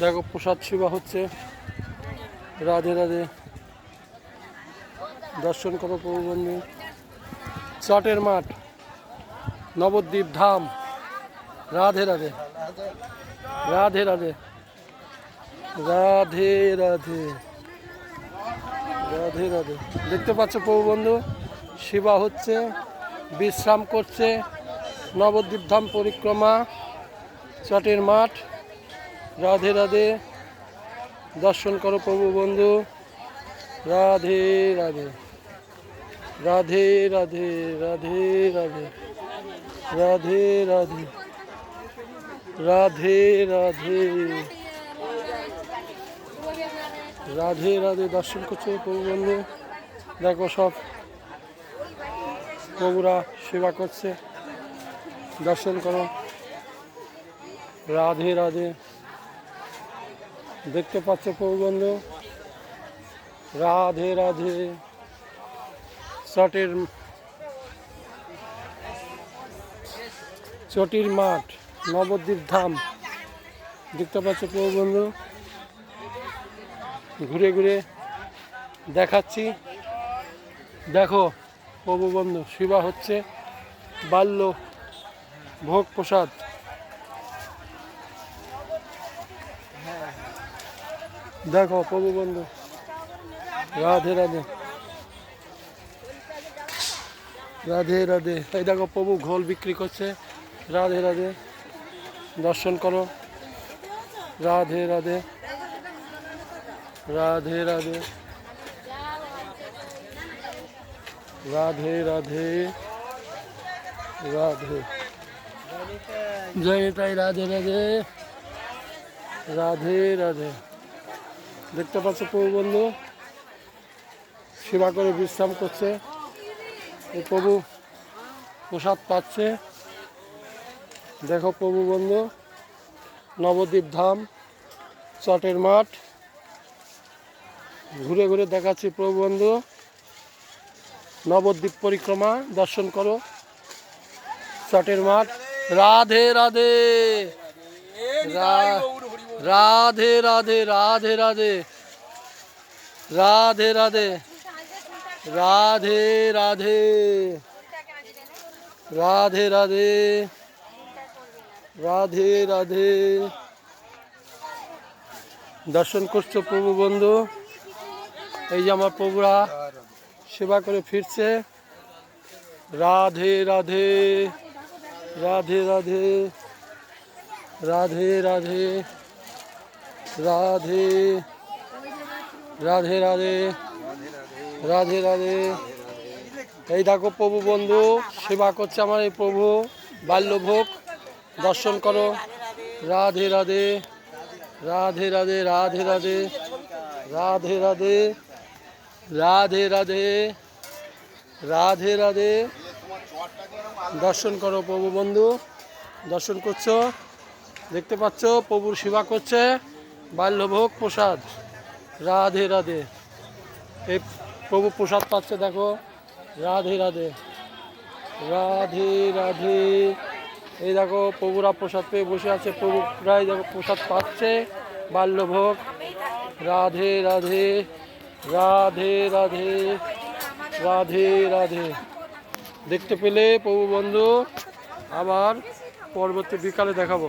দেখো, প্রসাদ সেবা হচ্ছে। রাধে রাধে। দর্শন করো প্রভু বন্ধু চটের মাঠ, নবদ্বীপ ধাম। রাধে রাধে। রাধে রাধে। রাধে রাধে। রাধে রাধে। দেখতে পাচ্ছ প্রভু বন্ধু, সেবা হচ্ছে, বিশ্রাম করছে। নবদ্বীপ ধাম পরিক্রমা, চটের মাঠ। রাধে রাধে। দর্শন করো প্রভু বন্ধু। রাধে রাধে। রাধে রাধে রাধে রাধে। রাধে রাধে। রাধে রাধে। রাধে রাধে। দর্শন করছে প্রভু বন্ধু। দেখো সব প্রভুরা সেবা করছে। দর্শন করো। রাধে রাধে। দেখতে পাচ্ছ প্রভু বন্ধু রাধে রাধে। চটের চটির মাঠ, নবদ্বীপ ধাম। দেখতে পাচ্ছ প্রভু বন্ধু ঘুরে ঘুরে দেখাচ্ছি। দেখো প্রভু বন্ধু সেবা হচ্ছে বাল্য ভোগ প্রসাদ দেখো, প্রভু বন্ধু। রাধে রাধে। রাধে রাধে। এই দেখো, প্রভু ঘোল বিক্রি করছে। রাধে রাধে। দর্শন করো। রাধে রাধে। রাধে রাধে। রাধে রাধে। রাধে। জয় তাই, রাধে রাধে। রাধে রাধে। দেখতে পাচ্ছ প্রভু বন্ধু? সেবা করে বিশ্রাম করছে। এই প্রভু প্রসাদ পাচ্ছে। দেখো প্রভু বন্ধু নবদ্বীপ ধাম চটের মাঠ। ঘুরে ঘুরে দেখাচ্ছি প্রভু বন্ধু। নবদ্বীপ পরিক্রমা দর্শন করো। চটের মাঠ। রাধে রাধে। রা- রাধে রাধে রাধে রাধে। রাধে রাধে। রাধে রাধে। রাধে রাধে। রাধে রাধে। দর্শন করছ প্রভু বন্ধু। এই যে আমার প্রভুরা সেবা করে ফিরছে। রাধে রাধে। রাধে রাধে। রাধে রাধে। রাধে রাধে রাধে রাধে রাধে এই দেখো প্রভু বন্ধু সেবা করছে আমার এই প্রভু বাল্যভোগ দর্শন করো রাধে রাধে রাধে রাধে রাধে রাধে রাধে রাধে রাধে রাধে রাধে রাধে দর্শন করো প্রভু বন্ধু দর্শন করছ দেখতে পাচ্ছ প্রভুর সেবা করছে বাল্যভোগ প্রসাদ। রাধে রাধে। এই প্রভু প্রসাদ পাচ্ছে, দেখো। রাধে রাধে। রাধে রাধে। এই দেখো, প্রভুরা প্রসাদ পেয়ে বসে আছে। প্রভুরাই দেখো, প্রসাদ পাচ্ছে বাল্যভোগ। রাধে রাধে। রাধে রাধে। রাধে রাধে। দেখতে পেলে প্রভু বন্ধু, আবার পরবর্তী বিকালে দেখাবো।